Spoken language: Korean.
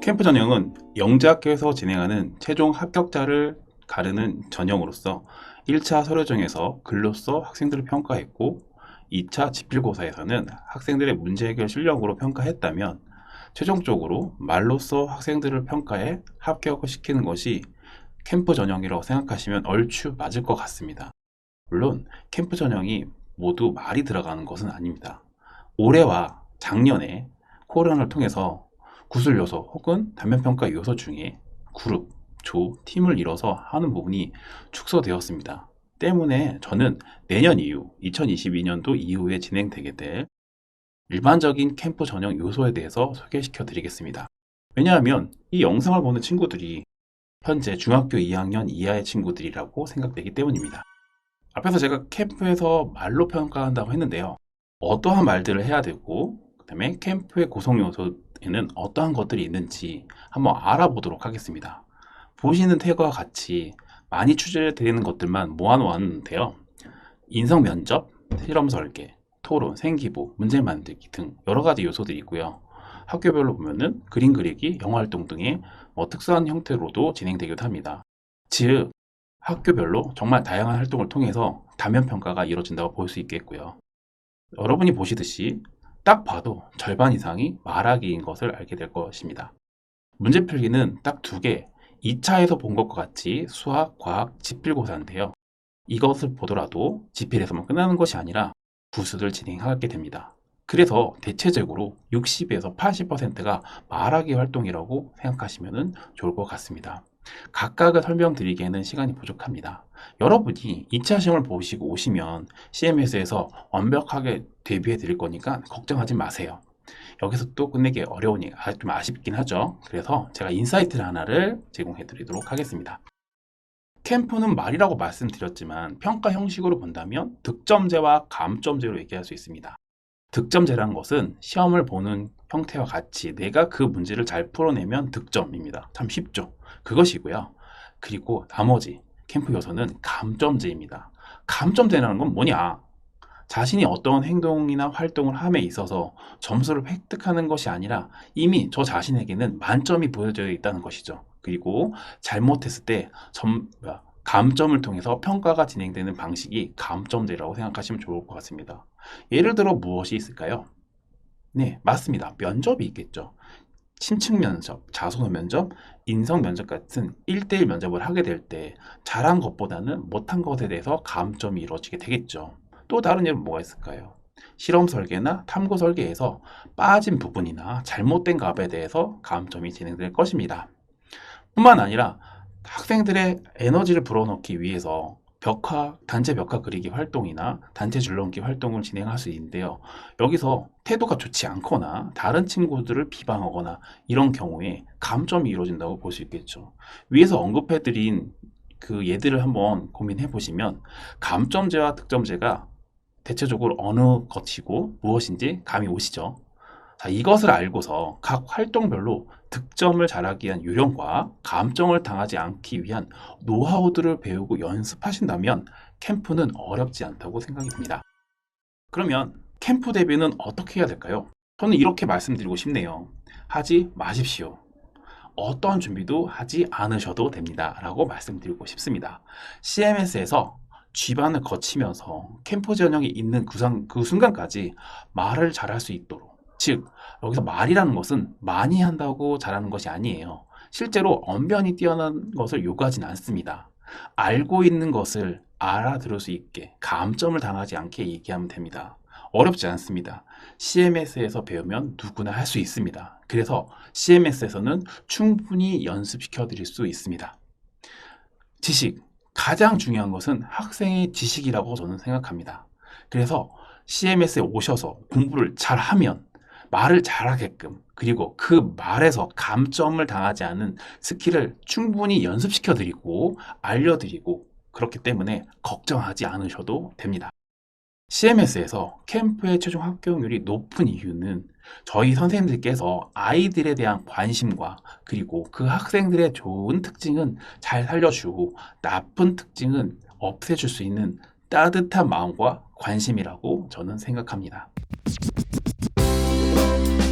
캠프 전형은 영재학교에서 진행하는 최종 합격자를 가르는 전형으로서 1차 서류정에서 글로써 학생들을 평가했고 2차 지필고사에서는 학생들의 문제 해결 실력으로 평가했다면 최종적으로 말로써 학생들을 평가해 합격을 시키는 것이 캠프 전형이라고 생각하시면 얼추 맞을 것 같습니다. 물론 캠프 전형이 모두 말이 들어가는 것은 아닙니다. 올해와 작년에 코로나를 통해서 구술 요소 혹은 단면평가 요소 중에 그룹, 조, 팀을 이뤄서 하는 부분이 축소되었습니다. 때문에 저는 내년 이후, 2022년도 이후에 진행되게 될 일반적인 캠프 전형 요소에 대해서 소개시켜 드리겠습니다. 왜냐하면 이 영상을 보는 친구들이 현재 중학교 2학년 이하의 친구들이라고 생각되기 때문입니다. 앞에서 제가 캠프에서 말로 평가한다고 했는데요. 어떠한 말들을 해야 되고, 그 다음에 캠프의 구성 요소 에는 어떠한 것들이 있는지 한번 알아보도록 하겠습니다. 보시는 태그와 같이 많이 출제되는 것들만 모아놓았는데요. 인성 면접, 실험 설계, 토론, 생기부, 문제 만들기 등 여러 가지 요소들이 있고요. 학교별로 보면은 그림 그리기, 영화 활동 등의 뭐 특수한 형태로도 진행되기도 합니다. 즉, 학교별로 정말 다양한 활동을 통해서 다면 평가가 이루어진다고 볼 수 있겠고요. 여러분이 보시듯이 딱 봐도 절반 이상이 말하기인 것을 알게 될 것입니다. 문제 필기는 딱 두 개, 2차에서 본 것과 같이 수학, 과학, 지필고사인데요. 이것을 보더라도 지필에서만 끝나는 것이 아니라 부수를 진행하게 됩니다. 그래서 대체적으로 60에서 80%가 말하기 활동이라고 생각하시면 좋을 것 같습니다. 각각을 설명드리기에는 시간이 부족합니다. 여러분이 2차 시험을 보시고 오시면 CMS에서 완벽하게 대비해 드릴 거니까 걱정하지 마세요. 여기서 또 끝내기 어려우니 아, 좀 아쉽긴 하죠. 그래서 제가 인사이트를 하나를 제공해 드리도록 하겠습니다. 캠프는 말이라고 말씀드렸지만 평가 형식으로 본다면 득점제와 감점제로 얘기할 수 있습니다. 득점제라는 것은 시험을 보는 형태와 같이 내가 그 문제를 잘 풀어내면 득점입니다. 참 쉽죠. 그것이고요. 그리고 나머지 캠프 요소는 감점제입니다. 감점제라는 건 뭐냐? 자신이 어떤 행동이나 활동을 함에 있어서 점수를 획득하는 것이 아니라 이미 저 자신에게는 만점이 보여져 있다는 것이죠. 그리고 잘못했을 때 점, 감점을 통해서 평가가 진행되는 방식이 감점제라고 생각하시면 좋을 것 같습니다. 예를 들어 무엇이 있을까요? 네, 맞습니다. 면접이 있겠죠. 심층 면접, 자소서 면접, 인성 면접 같은 1대1 면접을 하게 될 때 잘한 것보다는 못한 것에 대해서 감점이 이루어지게 되겠죠. 또 다른 예는 뭐가 있을까요? 실험 설계나 탐구 설계에서 빠진 부분이나 잘못된 값에 대해서 감점이 진행될 것입니다. 뿐만 아니라 학생들의 에너지를 불어넣기 위해서 벽화, 단체 벽화 그리기 활동이나 단체 줄넘기 활동을 진행할 수 있는데요. 여기서 태도가 좋지 않거나 다른 친구들을 비방하거나 이런 경우에 감점이 이루어진다고 볼 수 있겠죠. 위에서 언급해드린 그 예들을 한번 고민해 보시면 감점제와 득점제가 대체적으로 어느 것이고 무엇인지 감이 오시죠. 자, 이것을 알고서 각 활동별로 득점을 잘하기 위한 요령과 감점을 당하지 않기 위한 노하우들을 배우고 연습하신다면 캠프는 어렵지 않다고 생각이 듭니다. 그러면 캠프 대비는 어떻게 해야 될까요? 저는 이렇게 말씀드리고 싶네요. 하지 마십시오. 어떠한 준비도 하지 않으셔도 됩니다. 라고 말씀드리고 싶습니다. CMS에서 G반을 거치면서 캠프 전형이 있는 그 순간까지 말을 잘할 수 있도록 즉 여기서 말이라는 것은 많이 한다고 잘하는 것이 아니에요. 실제로 언변이 뛰어난 것을 요구하진 않습니다. 알고 있는 것을 알아들을 수 있게 감점을 당하지 않게 얘기하면 됩니다. 어렵지 않습니다. CMS에서 배우면 누구나 할 수 있습니다. 그래서 CMS에서는 충분히 연습시켜 드릴 수 있습니다. 지식. 가장 중요한 것은 학생의 지식이라고 저는 생각합니다. 그래서 CMS에 오셔서 공부를 잘 하면 말을 잘하게끔 그리고 그 말에서 감점을 당하지 않은 스킬을 충분히 연습시켜 드리고 알려드리고 그렇기 때문에 걱정하지 않으셔도 됩니다. CMS에서 캠프의 최종 합격률이 높은 이유는 저희 선생님들께서 아이들에 대한 관심과 그리고 그 학생들의 좋은 특징은 잘 살려주고 나쁜 특징은 없애줄 수 있는 따뜻한 마음과 관심이라고 저는 생각합니다. Música